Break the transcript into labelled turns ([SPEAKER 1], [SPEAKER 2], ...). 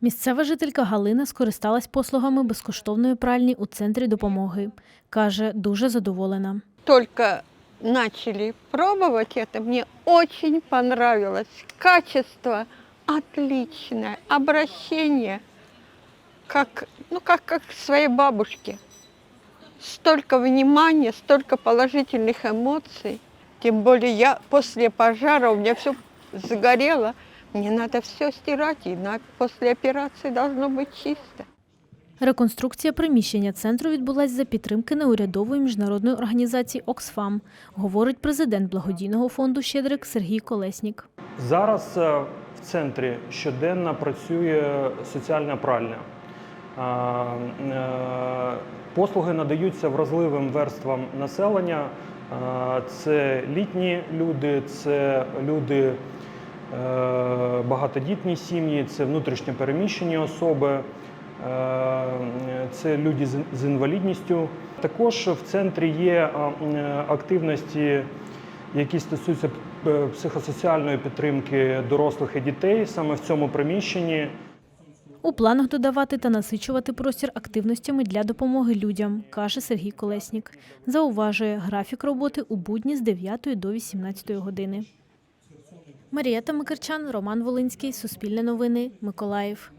[SPEAKER 1] Місцева жителька Галина скористалась послугами безкоштовної пральні у центрі допомоги. Каже, дуже задоволена.
[SPEAKER 2] Только начали пробовать это, мне очень понравилось. Качество отличное, обращение как, ну, как, как к своей бабушке. Столько внимания, столько положительных эмоций. Тем более я после пожара, у меня все загорело, мне надо все стирать, и на, после операции должно быть чисто.
[SPEAKER 1] Реконструкція приміщення центру відбулась за підтримки неурядової міжнародної організації Оксфам, говорить президент благодійного фонду Щедрик Сергій Колеснік.
[SPEAKER 3] Зараз е, в центрі щоденно працює соціальна пральня. Е, Послуги надаються вразливим верствам населення. Це літні люди, це люди е, багатодітні сім'ї, це внутрішньо переміщені особи, е, це люди з- інвалідністю. Також в центрі є активності які стосуються е, психосоціальної підтримки дорослих і дітей саме в цьому приміщенні.
[SPEAKER 1] У планах додавати та насичувати простір активностями для допомоги людям, каже Сергій Колеснік. Зауважує графік роботи у будні з 9 до 18 години. Марієта Микарчан, Роман Волинський, Суспільне новини, Миколаїв.